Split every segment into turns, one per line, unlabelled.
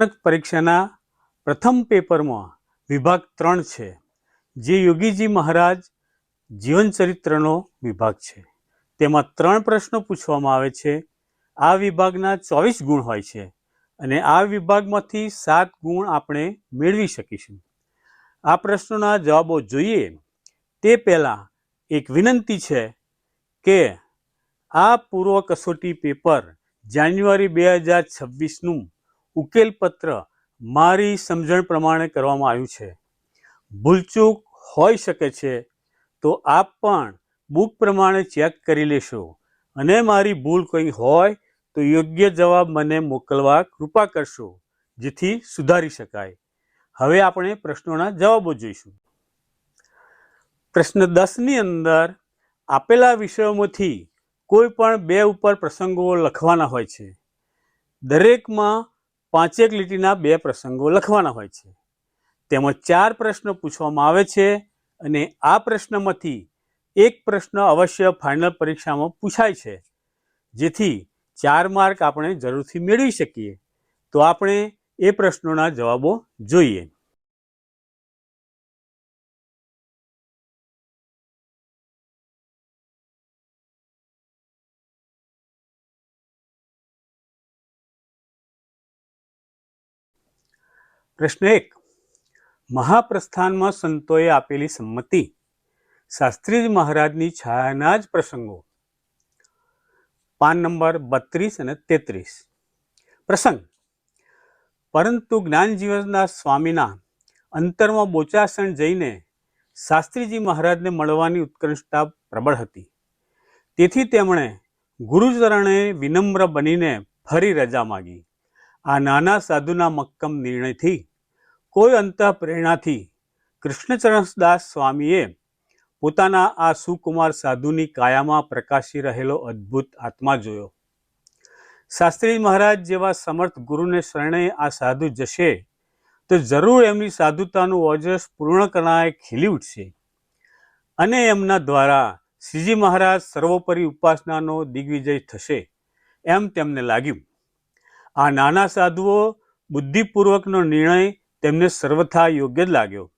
પરીક્ષાના પ્રથમ પેપરમાં વિભાગ ત્રણ છે, જે યોગીજી મહારાજ જીવનચરિત્રનો વિભાગ છે. તેમાં ત્રણ પ્રશ્નો પૂછવામાં આવે છે. આ વિભાગના ચોવીસ ગુણ હોય છે અને આ વિભાગમાંથી સાત ગુણ આપણે મેળવી શકીશું. આ પ્રશ્નોના જવાબો જોઈએ. તે પહેલાં એક વિનંતી છે કે આ પૂર્વ કસોટી પેપર જાન્યુઆરી બે હજાર છવ્વીસનું ઉકેલપત્ર મારી સમજણ પ્રમાણે કરવામાં આવ્યું છે. ભૂલચૂક હોઈ શકે છે, તો આપ પણ બુક પ્રમાણે ચેક કરી લેશો. અને મારી ભૂલ કંઈ હોય, તો યોગ્ય જવાબ મને મોકલવા કૃપા કરશો, જેથી સુધારી શકાય. હવે આપણે પ્રશ્નોના જવાબો જોઈશું. પ્રશ્ન દસની અંદર, આપેલા વિષયોમાંથી કોઈ પણ બે ઉપર પ્રસંગો લખવાના હોય છે. દરેકમાં પાંચેક લીટીના બે પ્રસંગો લખવાના હોય છે. તેમાં ચાર પ્રશ્નો પૂછવામાં આવે છે અને આ પ્રશ્નમાંથી એક પ્રશ્ન અવશ્ય ફાઇનલ પરીક્ષામાં પૂછાય છે. જેથી ચાર માર્ક આપણે જરૂરથી મેળવી શકીએ. તો આપણે એ પ્રશ્નોના જવાબો જોઈએ. પ્રશ્ન એક. મહાપ્રસ્થાનમાં સંતોએ આપેલી સંમતિ. શાસ્ત્રીજી મહારાજની છાયાના જ પ્રસંગો. પાન નંબર બત્રીસ અને તેત્રીસ. પ્રસંગ. પરંતુ જ્ઞાનજીવનના સ્વામીના અંતરમાં બોચાસણ જઈને શાસ્ત્રીજી મહારાજને મળવાની ઉત્કૃષ્ટતા પ્રબળ હતી. તેથી તેમણે ગુરુચરણે વિનમ્ર બનીને ફરી રજા માગી. આ નાના સાધુના મક્કમ નિર્ણયથી કોઈ અંત પ્રેરણાથી કૃષ્ણચરણદાસ સ્વામીએ પોતાના આ સુકુમાર સાધુની કાયામાં પ્રકાશી રહેલો અદ્ભુત આત્મા જોયો. શાસ્ત્રી મહારાજ જેવા સમર્થ ગુરુને શરણે આ સાધુ જશે તો જરૂર એમની સાધુતાનું ઓજસ પૂર્ણ કરનારે ખીલી ઉઠશે. અને એમના દ્વારા શ્રીજી મહારાજ સર્વોપરી ઉપાસનાનો દિગ્વિજય થશે એમ તેમને લાગ્યું. આ નાના સાધુઓ બુદ્ધિપૂર્વકનો નિર્ણય તેમને સર્વથા યોગ્ય જ લાગ્યો.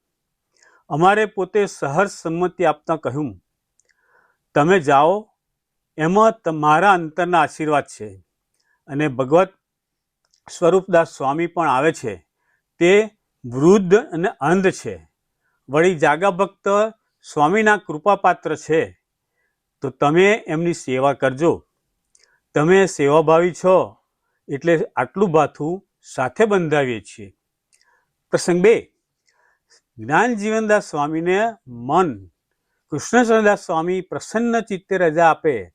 અમારે પોતે સહર્ષ સંમતિ આપતા કહ્યું, તમે જાઓ, એમાં તમારા અંતરના આશીર્વાદ છે અને ભગવત સ્વરૂપદાસ સ્વામી પણ આવે છે. તે વૃદ્ધ અને અંધ છે. વળી જાગા ભક્ત સ્વામીના કૃપાપાત્ર છે. તો તમે એમની સેવા કરજો. તમે સેવાભાવી છો એટલે આટલું ભાથું સાથે બંધાવીએ છીએ. પ્રસંગ બે. જ્ઞાન જીવનદાસ સ્વામીને મન. કૃષ્ણચંદ્રદાસ સ્વામી પ્રસન્ન ચિત્તે રજા આપે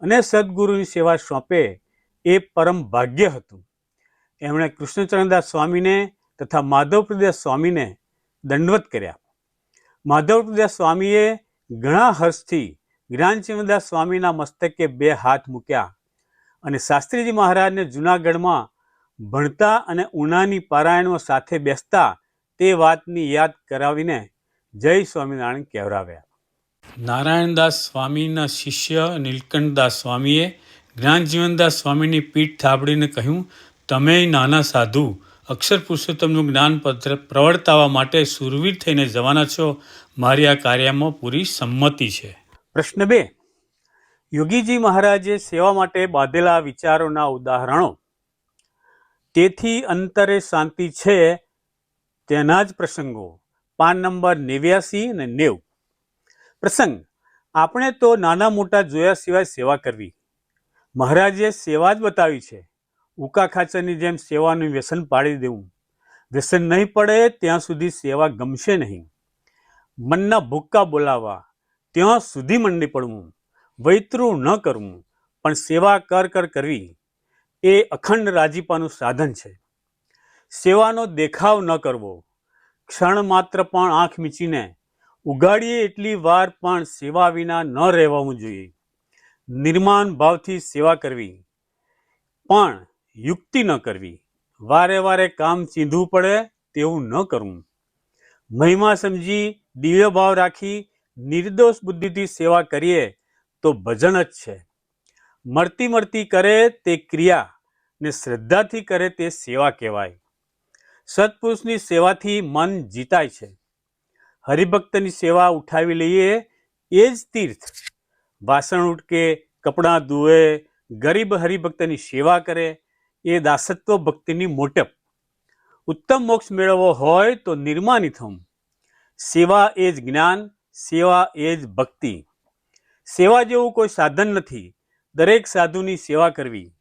અને સદગુરુની સેવા સોંપે એ પરમ ભાગ્ય હતું. એમણે કૃષ્ણચરણદાસ સ્વામીને તથા માધવપ્રદાસ સ્વામીને દંડવત કર્યા. માધવપ્રદાસ સ્વામીએ ઘણા હર્ષથી જ્ઞાનચંદ્રદાસ સ્વામીના મસ્તકે બે હાથ મૂક્યા અને શાસ્ત્રીજી મહારાજને જૂનાગઢમાં ભણતા અને ઉનાની પારાયણો સાથે બેસતા તે વાતની યાદ કરાવીને જય સ્વામિનારાયણ કહેવરાવ્યા નારાયણદાસ સ્વામીના શિષ્ય નીલકંઠદાસ સ્વામીએ જ્ઞાનજીવનદાસ સ્વામીની પીઠ થાબડીને કહ્યું તમે નાના સાધુ અક્ષર પુરુષોત્તમનું જ્ઞાનપત્ર પ્રવર્તાવા માટે સુરવીર થઈને જવાના છો. મારી આ કાર્યમાં પૂરી સંમતિ છે. પ્રશ્ન બે. યોગીજી મહારાજે સેવા માટે બાંધેલા વિચારોના ઉદાહરણો. તેથી અંતરે શાંતિ છે તેના જ પ્રસંગો. પાન નંબર નેવ્યાસી અને નેવ. પ્રસંગ, આપણે તો નાના મોટા જોયા સિવાય સેવા કરવી. મહારાજે સેવા જ બતાવી છે. ઉકા ખાચરની જેમ સેવાનું વ્યસન પાડી દેવું. વ્યસન નહીં પડે ત્યાં સુધી સેવા ગમશે નહીં. મનના ભૂક્કા બોલાવવા, ત્યાં સુધી મંડી પડવું. વૈતરું ન કરવું, પણ સેવા કર કર કરવી. એ અખંડ રાજીપાનું સાધન છે. સેવાનો દેખાવ ન કરવો. ક્ષણ માત્ર પણ આંખ મીચીને ઉગાડીએ એટલી વાર પણ સેવા વિના ન રહેવું જોઈએ. નિર્માણ ભાવથી સેવા કરવી. પણ યુક્તિ ન કરવી. વારે વારે કામ ચીંધવું પડે તેવું ન કરવું. મહિમા સમજી દિવ્ય ભાવ રાખી નિર્દોષ બુદ્ધિથી સેવા કરીએ તો ભજન જ છે. મળતી મળતી કરે તે ક્રિયા ને શ્રદ્ધાથી કરે તે સેવા કહેવાય. સત્પુરુષની સેવાથી મન જીતાય છે. હરિભક્તની સેવા ઉઠાવી લઈએ એ જ તીર્થ. વાસણ ઉટકે, કપડાં ધુએ ગરીબ હરિભક્તની સેવા કરે એ દાસત્વ ભક્તિની મોટપ. ઉત્તમ મોક્ષ મેળવવો હોય તો નિર્માની થમ. સેવા એ જ જ્ઞાન, સેવા એ જ ભક્તિ. સેવા જેવું કોઈ સાધન નથી. દરેક સાધુની સેવા કરવી,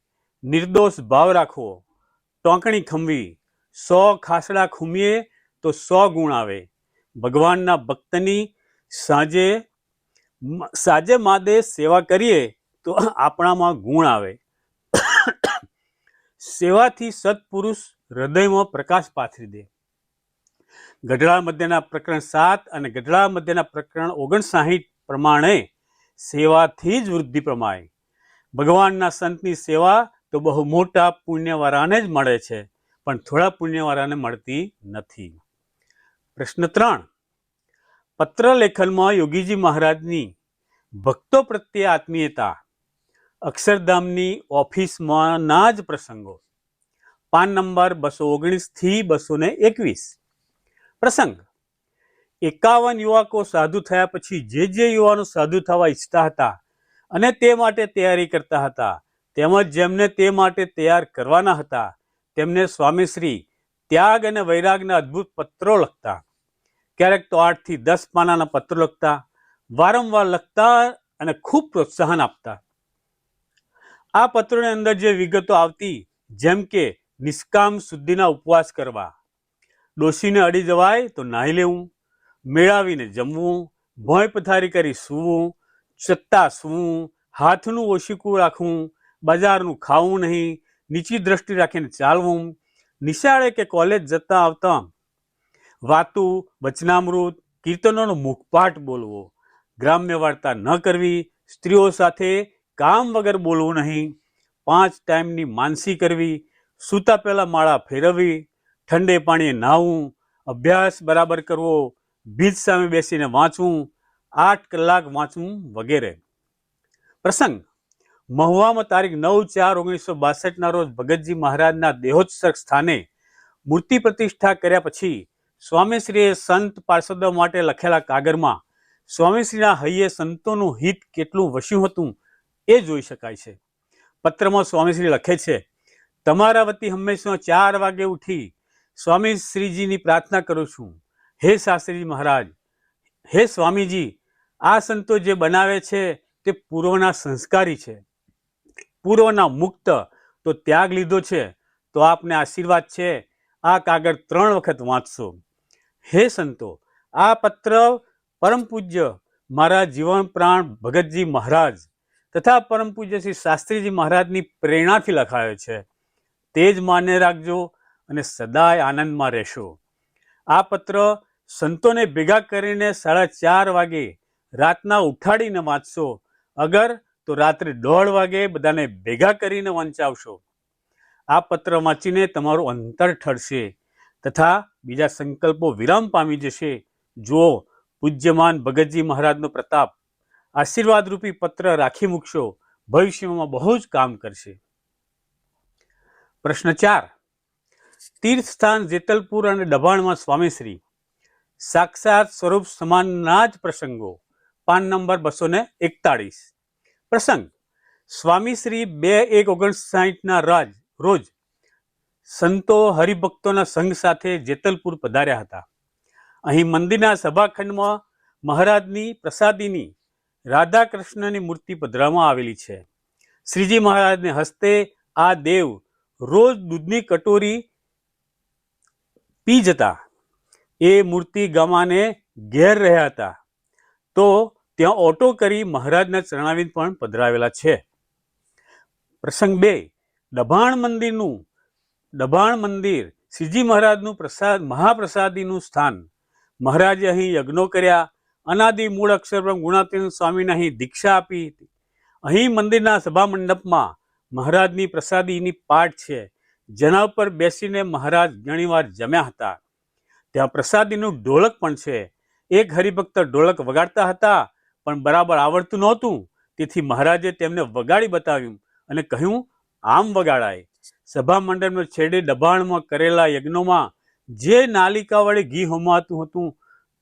નિર્દોષ ભાવ રાખવો, ટોંકણી ખમવી, સો ખાસડા ખૂમીએ તો સો ગુણ આવે. ભગવાનના ભક્તની સાંજે સાંજે માદે સેવા કરીએ તો આપણામાં ગુણ આવે. સેવાથી સત્પુરુષ હૃદયમાં પ્રકાશ પાથરી દે. ગઢડા મધ્યના પ્રકરણ સાત અને ગઢડા મધ્યના પ્રકરણ ઓગણસાહીઠ પ્રમાણે સેવાથી જ વૃદ્ધિ પ્રમાય. ભગવાનના સંતની સેવા તો બહુ મોટા પુણ્યવાળાને જ મળે છે, પણ થોડા પુણ્યવાળાને મળતી નથી. પ્રશ્ન ત્રણ. પત્ર લેખનમાં યોગીજી મહારાજની ભક્તો પ્રત્યે આત્મીયતા, અક્ષરધામની ઓફિસમાંના જ પ્રસંગો. પાન નંબર બસો ઓગણીસથી બસો ને એકવીસ. પ્રસંગ. એકાવન યુવકો સાધુ થયા પછી જે જે યુવાનો સાધુ થવા ઈચ્છતા હતા અને તે માટે તૈયારી કરતા હતા. તેમજ જેમને તે માટે તૈયાર કરવાના હતા, તેમને સ્વામીશ્રી ત્યાગ અને વૈરાગના અદ્ભુત પત્રો લખતા. ક્યારેક તો આઠથી દસ પાનાના પત્રો લખતા, વારંવાર લખતા અને ખૂબ પ્રોત્સાહન આપતા. આ પત્રોની અંદર જે વિગતો આવતી, જેમ કે નિષ્કામ શુદ્ધિના ઉપવાસ કરવા, ડોશીને અડી જવાય તો નાહી લેવું, મેળાવીને જમવું, ભોંય પથારી કરી સૂવું સત્તા સૂવું, હાથનું ઓશીકું રાખવું, બજારનું ખાવું નહીં, નીચી દ્રષ્ટિ રાખીને ચાલવું, નિશાળે કે કોલેજ જતા આવતા, વાતું, વચનામૃત, કીર્તનોનો મુખપાઠ બોલવો, ગ્રામ્ય વાર્તા ન કરવી, સ્ત્રીઓ સાથે કામ વગર બોલવું નહીં, પાંચ ટાઈમની માનસી કરવી, સૂતા પહેલા માળા ફેરવવી, ઠંડે પાણીએ નાહવું, અભ્યાસ બરાબર કરવો ભીજ સામે બેસીને વાંચવું આઠ કલાક વાંચવું વગેરે. પ્રસંગ, મહુવામાં તારીખ નવ ચાર ઓગણીસો બાસઠના રોજ ભગતજી મહારાજના દેહોત્સર્ગ સ્થાને મૂર્તિ પ્રતિષ્ઠા કર્યા પછી સ્વામીશ્રીએ સંત પાર્ષદો માટે લખેલા કાગળમાં સ્વામીશ્રીના હૈયે સંતોનું હિત કેટલું વસ્યું હતું એ જોઈ શકાય છે. પત્રમાં સ્વામીશ્રી લખે છે, તમારા વતી હંમેશા ચાર વાગે ઉઠી સ્વામી શ્રીજીની પ્રાર્થના કરું છું. હે શાસ્ત્રીજી મહારાજ, હે સ્વામીજી આ સંતો જે બનાવે છે તે પૂર્વના સંસ્કારી છે. પૂર્વના મુક્ત. તો ત્યાગ લીધો છે. તો આપને આશીર્વાદ છે. આ કાગળ ત્રણ વખત વાંચશો. હે સંતો, આ પત્ર પરમ પૂજ્ય મારા જીવન પ્રાણ ભગતજી મહારાજ તથા પરમ પૂજ્ય શ્રી શાસ્ત્રીજી મહારાજની પ્રેરણાથી લખાયો છે. તે જ માન્ય રાખજો અને સદાય આનંદમાં રહેશો. આ પત્ર સંતોને ભેગા કરીને સાડા ચાર વાગે રાતના ઉઠાડીને વાંચશો. અગર તો રાત્રે દોઢ વાગે બધાને ભેગા કરીને વંચાવશો. આ પત્ર વાંચીને તમારું અંતર ઠરશે તથા બીજા સંકલ્પો વિરામ પામી જશે. જુઓ, પૂજ્યમાન ભગતજી મહારાજનો પ્રતાપ. આશીર્વાદરૂપી પત્ર રાખી મૂકશો. ભવિષ્યમાં બહુ જ કામ કરશે. પ્રશ્ન ચાર. તીર્થ જેતલપુર અને દબાણમાં સ્વામીશ્રી. સાક્ષાત સ્વરૂપ સમાનના જ પ્રસંગો. પાન નંબર બસો ને એકતાળીસ. પ્રસંગ. સ્વામીશ્રી બે એક ઓગણસાઠના રાજ રોજ સંતો હરિભક્તોના સંઘ સાથે જેતલપુર પધાર્યા હતા. અહીં મંદિરના સભાખંડમાં મહારાજની પ્રસાદીની રાધા કૃષ્ણની મૂર્તિ પધરાવવામાં આવેલી છે. શ્રીજી મહારાજને હસ્તે આ દેવ રોજ દૂધની કટોરી પી જતા. એ મૂર્તિ ગામાને ઘેર રહ્યા હતા. તો ત્યાં ઓટો કરી મહારાજના ચરણાવિંદ પણ પધરાવેલા છે. પ્રસંગ બે દભાણ મંદિરનું દભાણ મંદિર, શ્રીજી મહારાજનું પ્રસાદ, મહાપ્રસાદીનું સ્થાન. મહારાજે અહીં યજ્ઞો કર્યા, અનાદિ મૂળ અક્ષરબ્રહ્મ ગુણાતીન સ્વામીને અહીં દીક્ષા આપી હતી. અહીં મંદિરના સભા મંડપમાં મહારાજની પ્રસાદીની પાઠ છે. જેના ઉપર બેસીને મહારાજ ઘણીવાર જમ્યા હતા. ત્યાં પ્રસાદીનું ઢોલક પણ છે. એક હરિભક્ત ઢોલક વગાડતા હતા. પણ બરાબર આવડતું નહોતું. તેથી મહારાજે તેમને વગાડી બતાવ્યું અને કહ્યું, આમ વગાડાય. સભા મંડળનો છેડે દબાણમાં કરેલા યજ્ઞોમાં જે નાલિકા વડે ઘી હોમાતું હતું,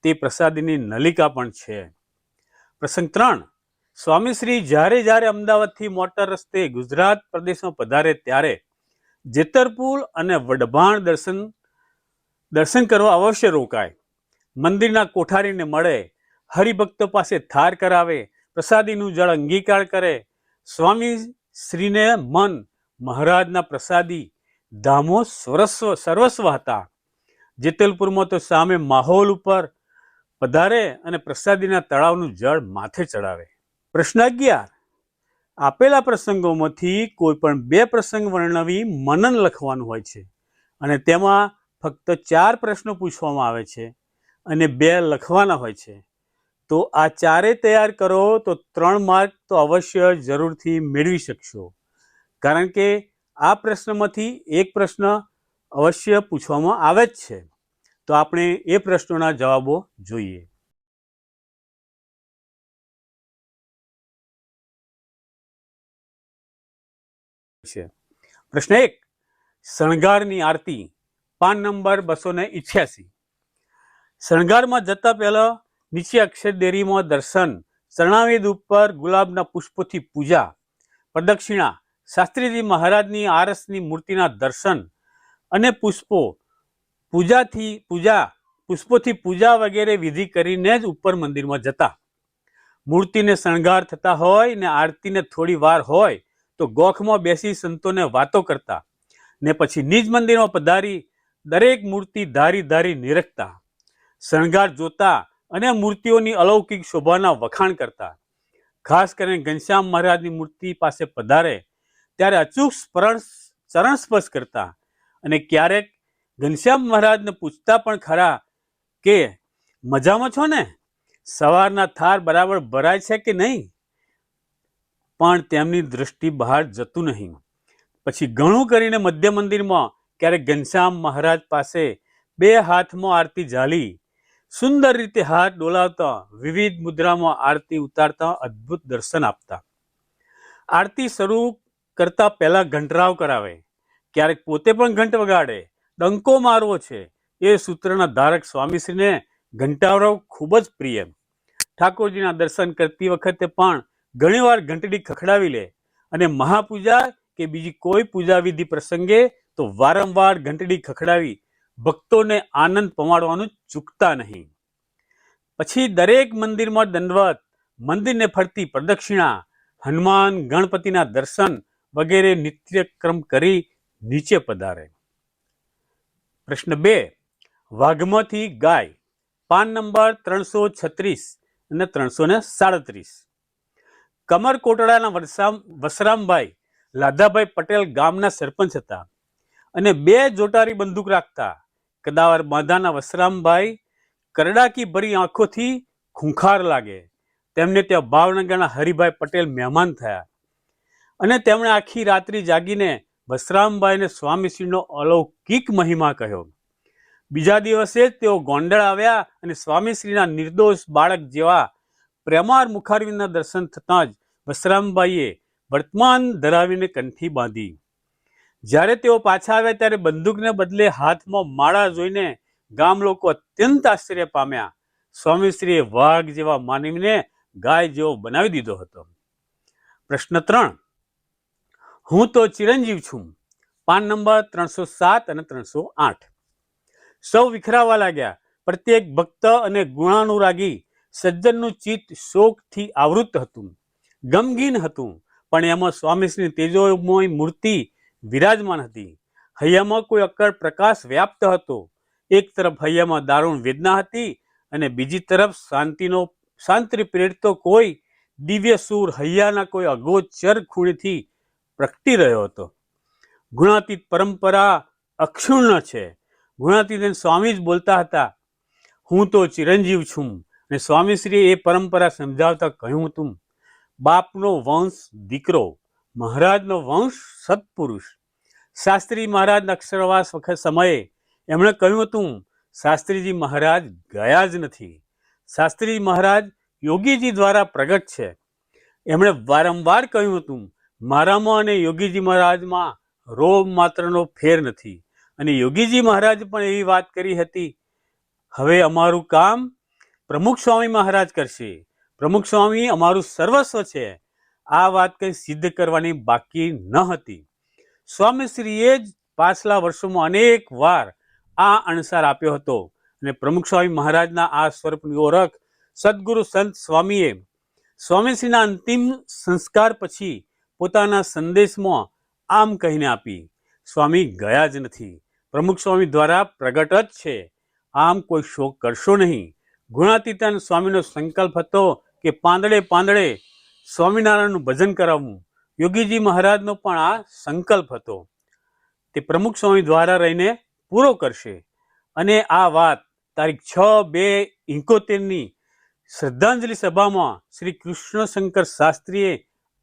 તે પ્રસાદીની નલિકા પણ છે. પ્રસંગ ત્રણ. સ્વામીશ્રી જ્યારે જ્યારે અમદાવાદથી મોટર રસ્તે ગુજરાત પ્રદેશમાં પધારે ત્યારે જેતરપુર અને વડભાણ દર્શન દર્શન કરવા અવશ્ય રોકાય. મંદિરના કોઠારીને મળે હરિભક્તો પાસે થાર કરાવે, પ્રસાદીનું જળ અંગીકાર કરે. સ્વામી શ્રીને મન મહારાજના પ્રસાદી ધામો સ્વરસ્વ સર્વસ્વ હતા. જેતલપુરમાં તો સામે માહોલ ઉપર પધારે અને પ્રસાદીના તળાવનું જળ માથે ચડાવે. પ્રશ્ન અગિયાર આપેલા પ્રસંગોમાંથી કોઈ પણ બે પ્રસંગ વર્ણવી મનન લખવાનું હોય છે અને તેમાં ફક્ત ચાર પ્રશ્નો પૂછવામાં આવે છે અને બે લખવાના હોય છે. તો આ ચારે તૈયાર કરો તો ત્રણ માર્ક તો અવશ્ય જરૂરથી મેળવી શકશો. કારણ કે આ પ્રશ્નમાંથી એક પ્રશ્ન અવશ્ય પૂછવામાં આવે જ છે. તો આપણે એ પ્રશ્નોના જવાબો જોઈએ. છે. પ્રશ્ન એક, શણગારની આરતી પાન નંબર બસો ને ઇઠ્યાસી. શણગારમાં જતા પહેલા નીચે અક્ષરદેરીમાં દર્શન ચરણાવેદ ઉપર ગુલાબના પુષ્પોથી પૂજા, પ્રદક્ષિણા, શાસ્ત્રીજી મહારાજની આરસની મૂર્તિના દર્શન અને પુષ્પો. પૂજાથી પૂજા, પુષ્પોથી પૂજા વગેરે વિધિ કરીને જ ઉપર મંદિરમાં જતા. મૂર્તિને શણગાર થતા હોય ને આરતીને થોડી વાર હોય તો ગોખમાં બેસી સંતોને વાતો કરતા ને પછી નિજ મંદિરમાં પધારી દરેક મૂર્તિ ધારી ધારી નિરખતા. શણગાર જોતા અને મૂર્તિઓની અલૌકિક શોભાના વખાણ કરતા. ખાસ કરીને ઘનશ્યામ મહારાજની મૂર્તિ પાસે પધારે ત્યારે અચૂક સ્મરણ ચરણ સ્પર્શ કરતા. અને ક્યારેક ઘનશ્યામ મહારાજને પૂછતા પણ ખરા કે, મજામાં છો ને? સવારના થાર બરાબર ભરાય છે કે નહીં? પણ તેમની દૃષ્ટિ બહાર જતું નહીં. પછી ઘણું કરીને મધ્ય મંદિરમાં ક્યારેક ઘનશ્યામ મહારાજ પાસે બે હાથમાં આરતી ઝાલી સુંદર રીતે હાથ ડોલાવતા વિવિધ મુદ્રામાં આરતી ઉતારતા અદ્ભુત દર્શન આપતા. આરતી શરૂ કરતા પહેલા ઘંટરાવ કરાવે. ક્યારેક પોતે પણ ઘંટ વગાડે. ડંકો મારવો છે. એ સૂત્રના ધારક સ્વામીશ્રીને ઘંટાવરાવ ખૂબ જ પ્રિય. ઠાકોરજીના દર્શન કરતી વખતે પણ ઘણીવાર ઘંટડી ખખડાવી લે અને મહાપૂજા કે બીજી કોઈ પૂજા વિધિ પ્રસંગે તો વારંવાર ઘંટડી ખખડાવી ભક્તોને આનંદ પમાડવાનું ચૂકતા નહીં. પછી દરેક મંદિરમાં દંડવત, મંદિરને ફરતી પ્રદક્ષિણા, હનુમાન, ગણપતિના દર્શન વગેરે નિત્યક્રમ કરી નીચે પધારે. પ્રશ્ન બે, વાઘમાંથી ગાય, પાન નંબર ત્રણસો છત્રીસ અને ત્રણસો ને સાડત્રીસ. કમરકોટડાના વરસામ, વસરામભાઈ, લાધાભાઈ પટેલ ગામના સરપંચ હતા અને બે જોટારી બંદૂક રાખતા કદાવર બાંધાના વસરામભાઈ કરડાકી ભરી આંખોથી ખૂંખાર લાગે. તેમને ત્યાં ભાવનગરના હરિભાઈ પટેલ મહેમાન થયા. અને તેમણે આખી રાત્રિ જાગીને વસરામભાઈને સ્વામીશ્રીનો અલૌકિક મહિમા કહ્યો. બીજા દિવસે જ તેઓ ગોંડળ આવ્યા અને સ્વામીશ્રીના નિર્દોષ બાળક જેવા પ્રેમાર મુખારવીના દર્શન થતાં જ વસરામભાઈએ વર્તમાન ધરાવીને કંઠી બાંધી. જ્યારે તેઓ પાછા આવ્યા ત્યારે બંદૂકને બદલે હાથમાં માળા જોઈને ગામ લોકો અત્યંત આશ્ચર્ય પામ્યા. સ્વામીશ્રીએ વાઘ જેવા માનવીને ગાય જેવો બનાવી દીધો હતો. પ્રશ્ન ત્રણ. હું તો ચિરંજીવ છું. પાન નંબર ત્રણસો સાત અને ત્રણસો આઠ. સૌ વિખરાવા લાગ્યા. પ્રત્યેક ભક્ત અને ગુણાનુરાગી સજ્જનનું ચિત્ત શોકથી આવૃત હતું. ગમગીન હતું. પણ એમાં સ્વામીશ્રીની તેજોમય મૂર્તિ વિરાજમાન હતી. હૈયામાં કોઈ અકળ પ્રકાશ વ્યાપ્ત હતો. એક તરફ હૈયામાં દારૂણ વેદના હતી અને બીજી તરફ શાંતિનો, શાંતિ પ્રેરતો કોઈ દિવ્ય સૂર હૈયાના કોઈ અગોચર ખૂણેથી પ્રગટી રહ્યો હતો. ગુણાતીત પરંપરા અક્ષુણ્ણ છે. ગુણાતીત સ્વામી જ બોલતા હતા, હું તો ચિરંજીવ છું અને સ્વામીશ્રીએ એ પરંપરા સમજાવતા કહ્યું હતું. બાપનો વંશ દીકરો મહારાજનો વંશ સત્પુરુષ. શાસ્ત્રી મહારાજના અક્ષરવાસ વખત સમયે એમણે કહ્યું હતું, શાસ્ત્રીજી મહારાજ ગયા જ નથી. શાસ્ત્રી મહારાજ યોગીજી દ્વારા પ્રગટ છે. એમણે વારંવાર કહ્યું હતું, મારામાં અને યોગીજી મહારાજમાં રોમ માત્રનો ફેર નથી. અને યોગીજી મહારાજ પણ એવી વાત કરી હતી, હવે અમારું કામ પ્રમુખ સ્વામી મહારાજ કરશે. પ્રમુખ સ્વામી અમારું સર્વસ્વ છે. આ વાત કંઈ સિદ્ધ કરવાની બાકી ન હતી. સ્વામીશ્રીએ જ પાછલા વર્ષોમાં અનેક વાર આ અણસાર આપ્યો હતો અને પ્રમુખ સ્વામી મહારાજના આ સ્વરૂપની ઓળખ સદગુરુ સંત સ્વામીએ સ્વામીશ્રીના અંતિમ સંસ્કાર પછી પોતાના સંદેશમાં આમ કહીને આપી, સ્વામી, ગયા જ નથી. પ્રમુખ સ્વામી દ્વારા પ્રગટ જ છે. આમ કોઈ શોક કરશો નહીં. ગુણાતીતાન સ્વામીનો સંકલ્પ હતો કે પાંદડે પાંદડે સ્વામિનારાયણનું ભજન કરાવવું યોગીજી મહારાજનો પણ આ સંકલ્પ હતો. તે પ્રમુખ સ્વામી દ્વારા રહીને પૂરો કરશે અને આ વાત તારીખ છ બે ઇકોતેરની શ્રદ્ધાંજલિ સભામાં શ્રી કૃષ્ણશંકર શાસ્ત્રીએ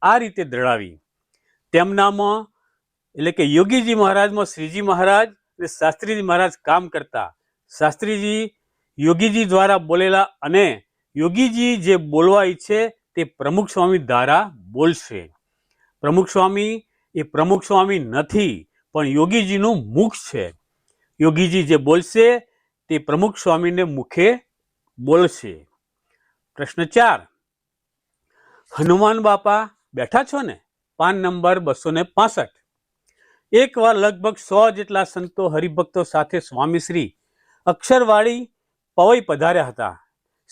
આ રીતે દળાવી તેમનામાં એટલે કે યોગીજી મહારાજમાં શ્રીજી મહારાજ અને શાસ્ત્રીજી મહારાજ કામ કરતા શાસ્ત્રીજી યોગીજી દ્વારા બોલેલા અને યોગીજી જે બોલવા ઈચ્છે તે પ્રમુખ સ્વામી દ્વારા બોલશે. પ્રમુખ સ્વામી એ પ્રમુખ સ્વામી નથી, પણ યોગીજીનું મુખ છે. યોગીજી જે બોલશે તે પ્રમુખ સ્વામીને મુખે બોલશે. પ્રશ્ન ચાર. હનુમાન બાપા બેઠા છો ને? પાન નંબર બસો ને પાસઠ. એકવાર લગભગ સો જેટલા સંતો હરિભક્તો સાથે સ્વામીશ્રી અક્ષરવાળી પવઈ પધાર્યા હતા.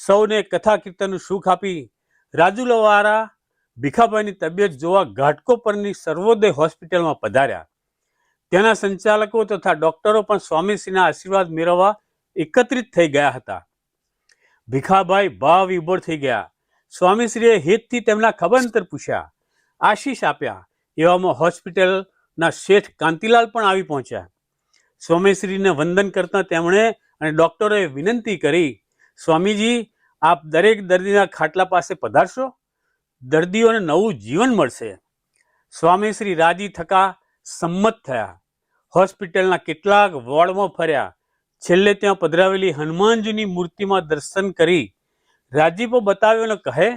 સૌને કથા કીર્તનનું સુખ આપી રાજુલાવાળા ભીખાભાઈની તબિયત જોવા ઘાટકો પરની સર્વોદય હોસ્પિટલમાં પધાર્યા. ત્યાંના સંચાલકો તથા ડોક્ટરો પણ સ્વામીશ્રીના આશીર્વાદ મેળવવા એકત્રિત થઈ ગયા હતા. ભીખાભાઈ ભાવ વિભોર થઈ ગયા. સ્વામીશ્રીએ હિતથી તેમના ખબરંતર પૂછ્યા, આશીષ આપ્યા? એવામાં હોસ્પિટલના શેઠ કાંતિલાલ પણ આવી પહોંચ્યા. સ્વામીશ્રીને વંદન કરતા તેમણે અને ડોક્ટરોએ વિનંતી કરી, સ્વામીજી આપ દરેક દર્દીના ખાટલા પાસે પધારશો. દર્દીઓને નવું જીવન મળશે. સ્વામી શ્રી રાજી થકા સંમત થયા. હોસ્પિટલના કેટલાક વોર્ડમાં ફર્યા. છેલ્લે ત્યાં પધરાવેલી હનુમાનજીની મૂર્તિમાં દર્શન કરી. રાજીપો બતાવ્યો ને કહે,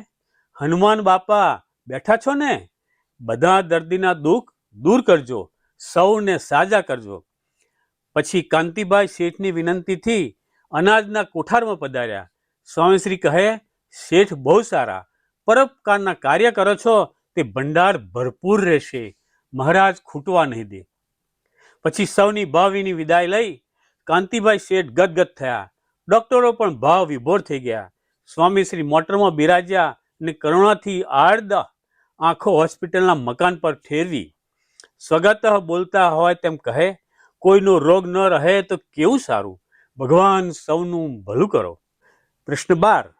હનુમાન બાપા, બેઠા છો ને? બધા દર્દીના દુઃખ દૂર કરજો. સૌને સાજા કરજો. પછી કાંતિભાઈ શેઠની વિનંતીથી અનાજના કોઠારમાં પધાર્યા. સ્વામીશ્રી કહે, શેઠ, બહુ સારા. પરોપકારના કાર્ય કરો છો, તે ભંડાર ભરપૂર રહેશે. મહારાજ ખૂટવા નહીં દે. પછી સૌની ભાવીની વિદાય લઈ કાંતિભાઈ શેઠ ગદગદ થયા. ડોક્ટરો પણ ભાવ વિભોર થઈ ગયા. સ્વામીશ્રી મોટરમાં બિરાજ્યા અને કરુણાથી આડદા આંખો હોસ્પિટલના મકાન પર ઠેરવી. સ્વગત બોલતા હોય તેમ કહે, કોઈનો રોગ ન રહે તો કેવું સારું? ભગવાન સૌનું ભલું કરો. પ્રશ્ન બાર.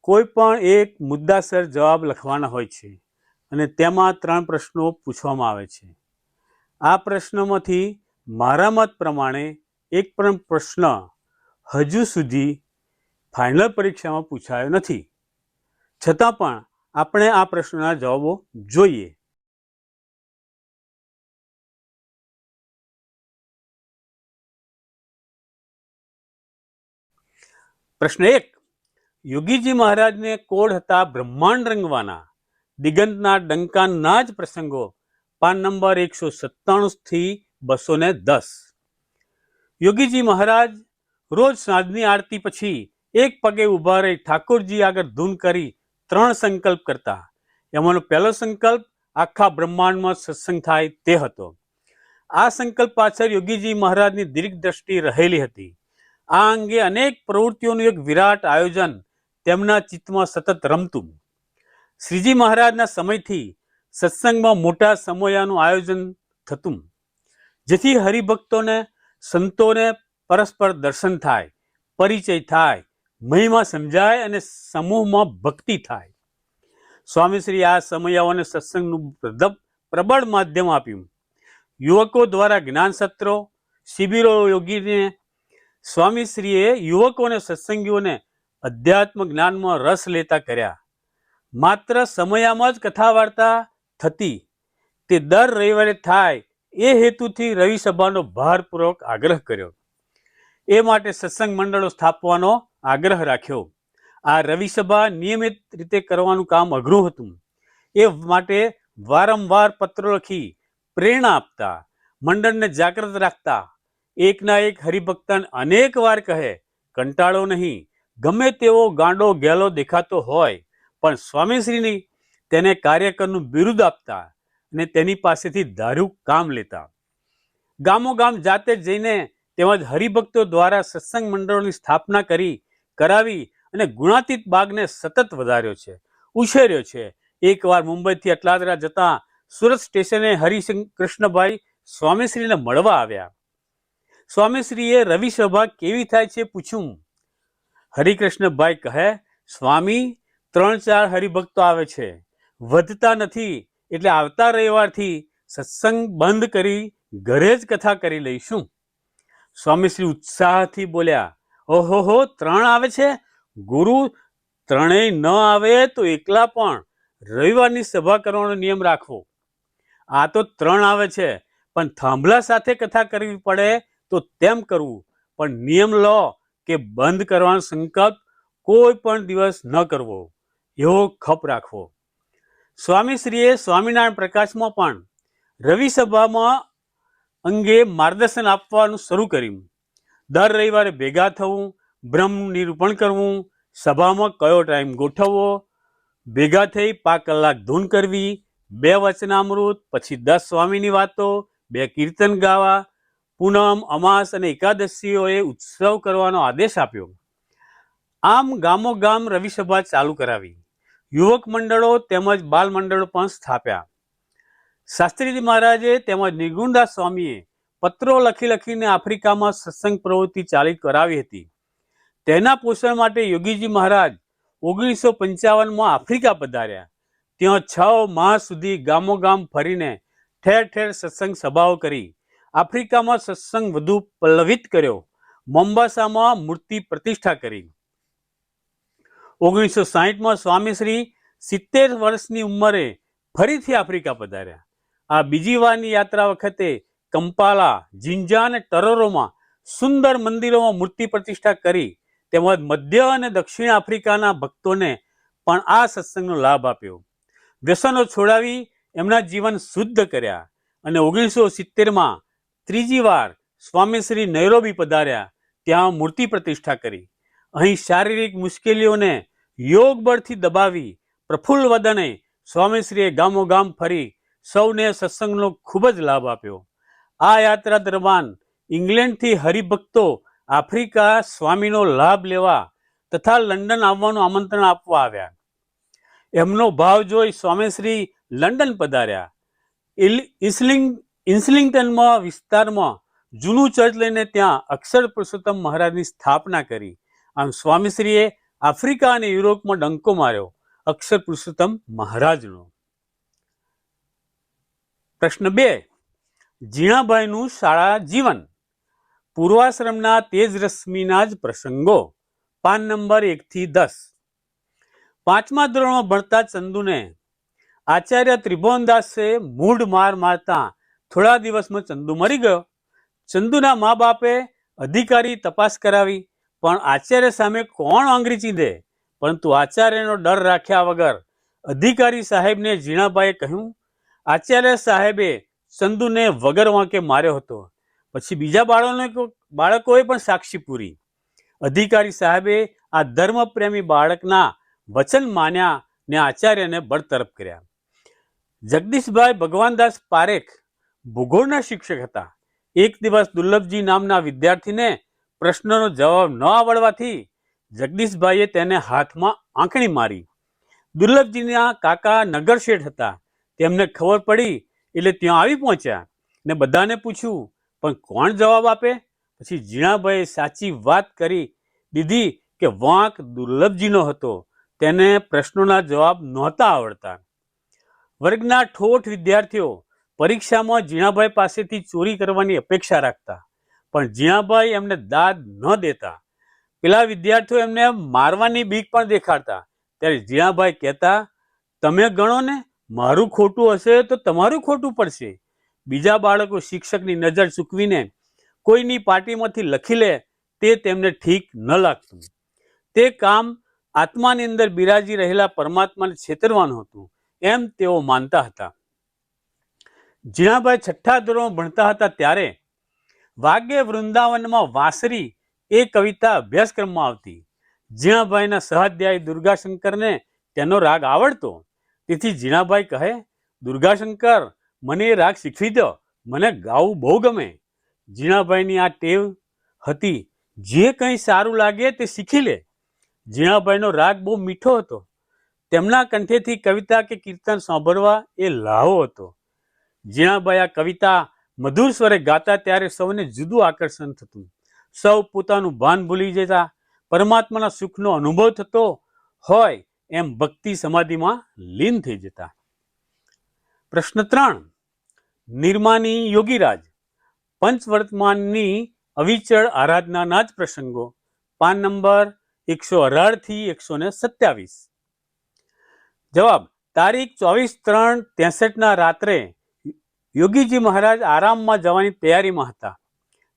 કોઈ પણ એક મુદ્દાસર જવાબ લખવાના હોય છે અને તેમાં ત્રણ પ્રશ્નો પૂછવામાં આવે છે. આ પ્રશ્નમાંથી મારા મત પ્રમાણે એક પણ પ્રશ્ન હજુ સુધી ફાઇનલ પરીક્ષામાં પૂછાયો નથી. છતાં પણ આપણે આ પ્રશ્નના જવાબો જોઈએ. પ્રશ્ન એક, યોગીજી મહારાજને કોડ હતા બ્રહ્માંડ રંગવાના. દિગંતના ડંકાના જ પ્રસંગો, પાન નંબર એકસો સત્તાણુંથી બસો ને દસ. યોગીજી મહારાજ રોજ સાંજની આરતી પછી એક પગે ઊભા રહી ઠાકોરજી આગળ ધૂન કરી ત્રણ સંકલ્પ કરતા. એમાંનો પહેલો સંકલ્પ આખા બ્રહ્માંડમાં સત્સંગ થાય તે હતો. આ સંકલ્પ પાછળ યોગીજી મહારાજની દીર્ઘ દ્રષ્ટિ રહેલી હતી. આ અંગે અનેક પ્રવૃત્તિઓનું એક વિરાટ આયોજન તેમના ચિત્તમાં સતત રમતું. શ્રીજી મહારાજના સમયથી સત્સંગમાં મોટા સમયાનું આયોજન થતું. જેથી હરિભક્તોને, સંતોને પરસ્પર દર્શન થાય, પરિચય થાય, મહિમા સમજાય અને સમૂહમાં ભક્તિ થાય. સ્વામીશ્રી આ સમયાઓને સત્સંગનું પ્રબળ માધ્યમ આપ્યું. યુવકો દ્વારા જ્ઞાન સત્રો શિબિરો યોગીને સ્વામીશ્રીએ યુવકોને સત્સંગીઓને અધ્યાત્મ જ્ઞાનમાં રસ લેતા કર્યા. માત્ર સમયામાં જ કથા વાર્તા થતી. તે દર રવિવારે થાય એ હેતુથી રવિ સભાનો ભારપૂર્વક આગ્રહ કર્યો. એ માટે સત્સંગ મંડળો સ્થાપવાનો આગ્રહ રાખ્યો. આ રવિસભા નિયમિત રીતે કરવાનું કામ અઘરું હતું. એ માટે વારંવાર પત્રો લખી પ્રેરણા આપતા, મંડળને જાગૃત રાખતા એકના એક હરિભક્તન અનેક વાર કહે, કંટાળો નહીં, ગમે તેવો ગાંડો ગેલો દેખાતો હોય, પણ સ્વામીશ્રીની તેને કાર્યકરનું બિરુદ આપતા અને તેની પાસેથી દારૂ કામ લેતા. ગામો ગામ જાતે જઈને તેમજ હરિભક્તો દ્વારા સત્સંગ મંડળોની સ્થાપના કરી, કરાવી અને ગુણાતીત બાગને સતત વધાર્યો છે, ઉછેર્યો છે. એકવાર મુંબઈથી અટલાદરા જતા સુરત સ્ટેશને હરિસિંહ કૃષ્ણભાઈ સ્વામીશ્રીને મળવા આવ્યા. સ્વામીશ્રીએ રવિ સભા કેવી થાય છે પૂછ્યું? હરિકૃષ્ણભાઈ કહે, સ્વામી, ત્રણ ચાર હરિભક્તો આવે છે. વધતા નથી એટલે આવતા રવિવારથી સત્સંગ બંધ કરી ઘરે જ કથા કરી લઈશું. સ્વામીશ્રી ઉત્સાહથી બોલ્યા ઓહોહો ત્રણ આવે છે? ગુરુ ત્રણેય ન આવે તો એકલા પણ રવિવારની સભા કરવાનો નિયમ રાખવો. આ તો ત્રણ આવે છે, પણ થાંભલા સાથે કથા કરવી પડે તો તેમ કરવું. પણ નિયમ લો કે બંધ કરવાનો સંકલ્પ કોઈ પણ દિવસ ન કરવો. એવો ખપ રાખવો. સ્વામીશ્રીએ સ્વામિનારાયણ પ્રકાશમાં પણ રવિ સભામાં અંગે માર્ગદર્શન આપવાનું શરૂ કર્યું. દર રવિવારે ભેગા થવું, બ્રહ્મ નિરૂપણ કરવું, સભામાં કયો ટાઈમ ગોઠવવો, ભેગા થઈ પાંચ કલાક ધૂન કરવી, બે વચનામૃત, પછી દસ સ્વામીની વાતો, બે કીર્તન ગાવા પૂનમ, અમાસ અને એકાદશીઓએ ઉત્સવ કરવાનો આદેશ આપ્યો. આમ ગામો ગામ રવિસભા ચાલુ કરાવી. યુવક મંડળો તેમજ બાલ મંડળો પણ સ્થાપ્યા. શાસ્ત્રીજી મહારાજે તેમજ નિર્ગુણદાસ સ્વામીએ પત્રો લખી લખીને આફ્રિકામાં સત્સંગ પ્રવૃત્તિ ચાલી કરાવી હતી. તેના પોષણ માટે યોગીજી મહારાજ ઓગણીસો પંચાવનમાં આફ્રિકા પધાર્યા. ત્યાં છ માસ સુધી ગામો ગામ ફરીને ઠેર ઠેર સત્સંગ સભાઓ કરી. આફ્રિકામાં સત્સંગ વધુ પલ્લવિત કર્યો. મોમ્બાસામાં મૂર્તિ પ્રતિષ્ઠા કરી. ઓગણીસો સાહીઠમાં સ્વામીશ્રી સિત્તેર વર્ષની ઉંમરે ફરીથી આફ્રિકા પધાર્યા. આ બીજી વારની યાત્રા વખતે કંપાલા, જિંજા અને ટરોરોમાં સુંદર મંદિરોમાં મૂર્તિ પ્રતિષ્ઠા કરી. તેમજ મધ્ય અને દક્ષિણ આફ્રિકાના ભક્તોને પણ આ સત્સંગનો લાભ આપ્યો. વ્યસનો છોડાવી એમના જીવન શુદ્ધ કર્યા અને ઓગણીસો સિત્તેરમાં ત્રીજી વાર સ્વામીશ્રી નૈરોબી પધાર્યા. ત્યાં મૂર્તિ પ્રતિષ્ઠા કરી. અહીં શારીરિક મુશ્કેલીઓને યોગ બળથી દબાવી પ્રફુલ્લ વદને સ્વામીશ્રીએ ગામોગામ ફરી સૌને સત્સંગનો ખૂબ જ લાભ આપ્યો. આ યાત્રા દરમિયાન ઇંગ્લેન્ડથી હરિભક્તો આફ્રિકા સ્વામીનો લાભ લેવા તથા લંડન આવવાનું આમંત્રણ આપવા આવ્યા. એમનો ભાવ જોઈ સ્વામીશ્રી લંડન પધાર્યા. ઇસ્લિંગ ઇન્સલિંગ્ટનમાં વિસ્તારમાં જૂનું ચર્ચ લઈને ત્યાં અક્ષર પુરુષોત્તમ મહારાજની સ્થાપના કરી. આમ સ્વામીશ્રીએ આફ્રિકા અને યુરોપમાં ડંકો માર્યો, અક્ષર પુરુષોત્તમ મહારાજનો. પ્રશ્ન બે, ઝીણાભાઈનું શાળા જીવન. પૂર્વાશ્રમના તેજ રશ્મિના જ પ્રસંગો. પાન નંબર એકથી દસ. પાંચમા ધોરણમાં ભણતા ચંદુને આચાર્ય ત્રિભુવનદાસે મૂઢ માર મારતા થોડા દિવસમાં ચંદુ મરી ગયો. ચંદુના મા બાપે અધિકારી તપાસ કરાવી, પણ આચાર્ય સામે કોણ આંગળી ચીંધે? પરંતુ આચાર્યનો ડર રાખ્યા વગર અધિકારી સાહેબને ઝીણાભાઈએ કહ્યું, આચાર્ય સાહેબે ચંદુને વગર વાંકે માર્યો હતો. પછી બીજા બાળકોને બાળકોએ પણ સાક્ષી પૂરી. અધિકારી સાહેબે આ ધર્મપ્રેમી બાળકના વચન માન્યા ને આચાર્યને બળતરફ કર્યા. જગદીશભાઈ ભગવાનદાસ પારેખ ભૂગોળના શિક્ષક હતા. એક દિવસ દુર્લભજી નામના વિદ્યાર્થીને પ્રશ્નનો જવાબ ન આવડવાથી જગદીશભાઈએ તેને હાથમાં આંખણી મારી. દુર્લભજીના કાકા નગર શેઠ હતા. તેમને ખબર પડી એટલે ત્યાં આવી પહોંચ્યા ને બધાને પૂછ્યું, પણ કોણ જવાબ આપે? પછી ઝીણાભાઈએ સાચી વાત કરી દીધી કે વાંક દુર્લભજીનો હતો. તેને પ્રશ્નોના જવાબ નહોતા આવડતા. વર્ગના ઠોઠ વિદ્યાર્થીઓ પરીક્ષામાં ઝીણાભાઈ પાસેથી ચોરી કરવાની અપેક્ષા રાખતા, પણ ઝીણાભાઈ એમને દાદ ન દેતા. પેલા વિદ્યાર્થીઓ એમને મારવાની બીક પણ દેખાડતા. ત્યારે ઝીણાભાઈ કહેતા, તમે ગણો ને, મારું ખોટું હશે તો તમારું ખોટું પડશે. બીજા બાળકો શિક્ષકની નજર ચૂકવીને કોઈની પાર્ટીમાંથી લખી લે, તે તેમને ઠીક ન લાગતું. તે કામ આત્માની અંદર બિરાજી રહેલા પરમાત્માને છેતરવાનું હતું. એમ તેઓ માનતા હતા. ઝીણાભાઈ છઠ્ઠા ધોરણ ભણતા હતા ત્યારે વાગે વૃંદાવનમાં વાંસરી એ કવિતા અભ્યાસક્રમમાં આવતી. ઝીણાભાઈના સહાધ્યાય દુર્ગાશંકરને તેનો રાગ આવડતો. તેથી ઝીણાભાઈ કહે, દુર્ગાશંકર, મને એ રાગ શીખવી દો. મને ગાવું બહુ ગમે. ઝીણાભાઈની આ ટેવ હતી, જે કંઈ સારું લાગે તે શીખી લે. ઝીણાભાઈનો રાગ બહુ મીઠો હતો. તેમના કંઠેથી કવિતા કે કીર્તન સાંભળવા એ લાહો હતો. ઝીણાભાઈ આ કવિતા મધુર સ્વરે ગાતા ત્યારે સૌને જુદું આકર્ષણ થતું. સૌ પોતાનું ભાન ભૂલી જતા પરમાત્માના સુખનો અનુભવ થતો હોય એમ ભક્તિ સમાધિમાં લીન થઈ જતા. પ્રશ્ન ત્રણ. નિર્માની યોગીરાજ. પંચવર્તમાનની અવિચળ આરાધનાના જ પ્રસંગો. પાન નંબર એકસો અઢારથી એકસો ને સત્યાવીસ. જવાબ. તારીખ ચોવીસ ત્રણ ત્રેસઠના રાત્રે યોગીજી મહારાજ આરામમાં જવાની તૈયારીમાં હતા.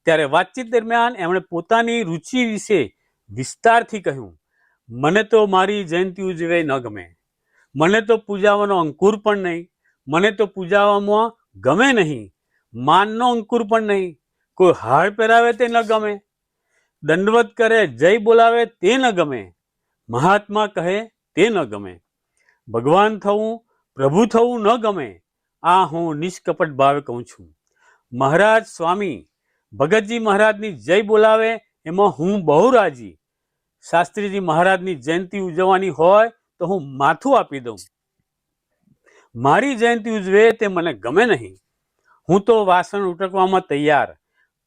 ત્યારે વાતચીત દરમિયાન એમણે પોતાની રુચિ વિશે વિસ્તારથી કહ્યું, મને તો મારી જયંતિ ઉજવે ન ગમે. મને તો પૂજાવાનો અંકુર પણ નહીં. મને તો પૂજાવામાં ગમે નહીં. માનનો અંકુર પણ નહીં. કોઈ હાર પહેરાવે તે ન ગમે. દંડવત કરે, જય બોલાવે તે ન ગમે. મહાત્મા કહે તે ન ગમે. ભગવાન થવું, પ્રભુ થવું ન ગમે. આ હું નિષ્કપટ ભાવે કહું છું. મહારાજ સ્વામી, ભગતજી મહારાજની જય બોલાવે, એમાં હું બહુ રાજી. શાસ્ત્રીજી મહારાજની જયંતિ ઉજવવાની હોય તો હું માથું આપી દઉં. મારી જયંતિ ઉજવે તે મને ગમે નહીં. હું તો વાસણ ઉટકવામાં તૈયાર,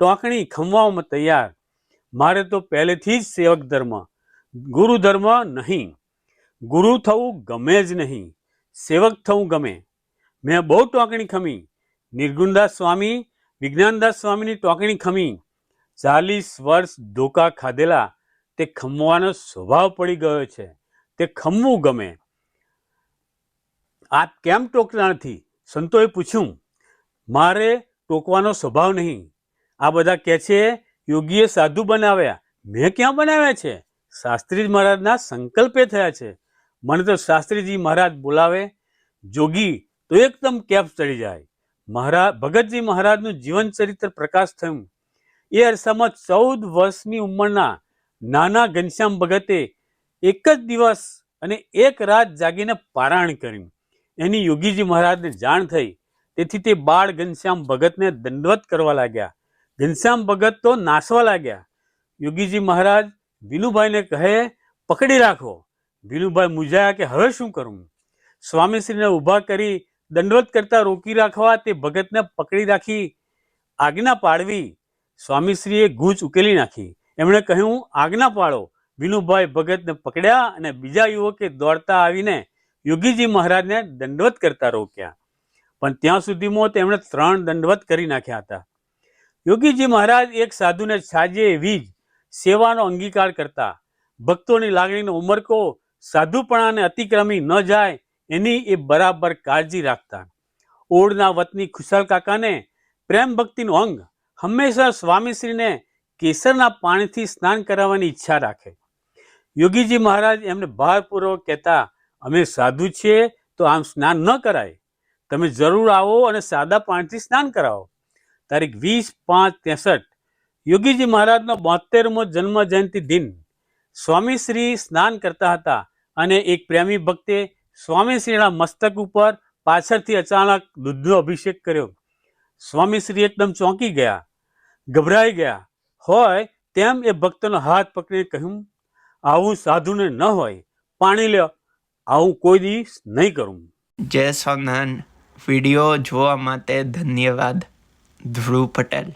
ટોકણી ખમવામાં તૈયાર. મારે તો પહેલેથી જ સેવક ધર્મ, ગુરુ ધર્મ નહીં. ગુરુ થવું ગમે જ નહીં. સેવક થવું ગમે. મેં બહુ ટોકણી ખમી. નિર્ગુણદાસ સ્વામી, વિજ્ઞાનદાસ સ્વામીની ટોકણી ખમી. ચાલીસ વર્ષ ધોકા ખાધેલા, તે ખમવાનો સ્વભાવ પડી ગયો છે. તે ખમવું ગમે. આપ કેમ ટોકતા નથી? સંતોએ પૂછ્યું. મારે ટોકવાનો સ્વભાવ નહીં. આ બધા કહે છે, યોગીએ સાધુ બનાવ્યા. મેં ક્યાં બનાવ્યા છે? શાસ્ત્રીજી મહારાજના સંકલ્પે થયા છે. મને તો શાસ્ત્રીજી મહારાજ બોલાવે. જોગી તો એકદમ કેપ ચડી જાય. મહારાજ ભગતજી મહારાજનું જીવન ચરિત્ર પ્રકાશ થયું. એ અરસામાં ચૌદ વર્ષની ઉંમરના નાના ઘનશ્યામ ભગતે એક જ દિવસ અને એક રાત જાગીને પારાયણ કર્યું. એની યોગીજી મહારાજને જાણ થઈ. તેથી તે બાળ ઘનશ્યામ ભગતને દંડવત કરવા લાગ્યા. ઘનશ્યામ ભગત તો નાસવા લાગ્યા. યોગીજી મહારાજ, વિનુભાઈને કહે, પકડી રાખો. વિનુભાઈ મૂંઝાયા કે, હવે શું કરું? સ્વામીશ્રીને ઊભા કરી દંડવત કરતા રોકી રાખવા તે ભગતને પકડી રાખી આજ્ઞા પાડવી સ્વામીશ્રીએ ગૂંચ ઉકેલી નાખી. એમણે કહ્યું, આજ્ઞા પાડો વિનુભાઈ ભગતને પકડ્યા અને બીજા યુવકે દોડતા આવીને યોગીજી મહારાજને દંડવત કરતા રોક્યા. પણ ત્યાં સુધીમાં તેમણે ત્રણ દંડવત કરી નાખ્યા હતા. યોગીજી મહારાજ એક સાધુને છાજે એવી જ સેવાનો અંગીકાર કરતા. ભક્તોની લાગણીનો ઉમરકો સાધુપણાને અતિક્રમી ન જાય એની એ બરાબર કાળજી રાખતા. ઓળના વતની ખુશાલ કાકાને પ્રેમ ભક્તિનું અંગ હંમેશા સ્વામીશ્રીને કેસરના પાણીથી સ્નાન કરાવવાની ઈચ્છા રાખે. યોગીજી મહારાજ એમને ભારપૂર્વક કહેતા, અમે સાધુ છીએ, તો આમ સ્નાન ન કરાય. તમે જરૂર આવો અને સાદા પાણીથી સ્નાન કરાવો. તારીખ વીસ પાંચ ત્રેસઠ, યોગીજી મહારાજનો બોતેરમો જન્મ જયંતિ દિન. સ્વામીશ્રી સ્નાન કરતા હતા અને એક પ્રેમી ભક્તે સ્વામીશ્રીના મસ્તક ઉપર પાછળથી અચાનક દૂધનો અભિષેક કર્યો. સ્વામીશ્રી એકદમ ચોંકી ગયા, ગભરાઈ ગયા. હોય તેમ એ ભક્તનો હાથ પકડીને કહ્યું, આવું સાધુને ન હોય, પાણી લ્યો, આવું કોઈ દિવસ નહીં કરું.
જય સ્વામિનારાયણ. વીડિયો જોવા માટે ધન્યવાદ. ધ્રુવ પટેલ.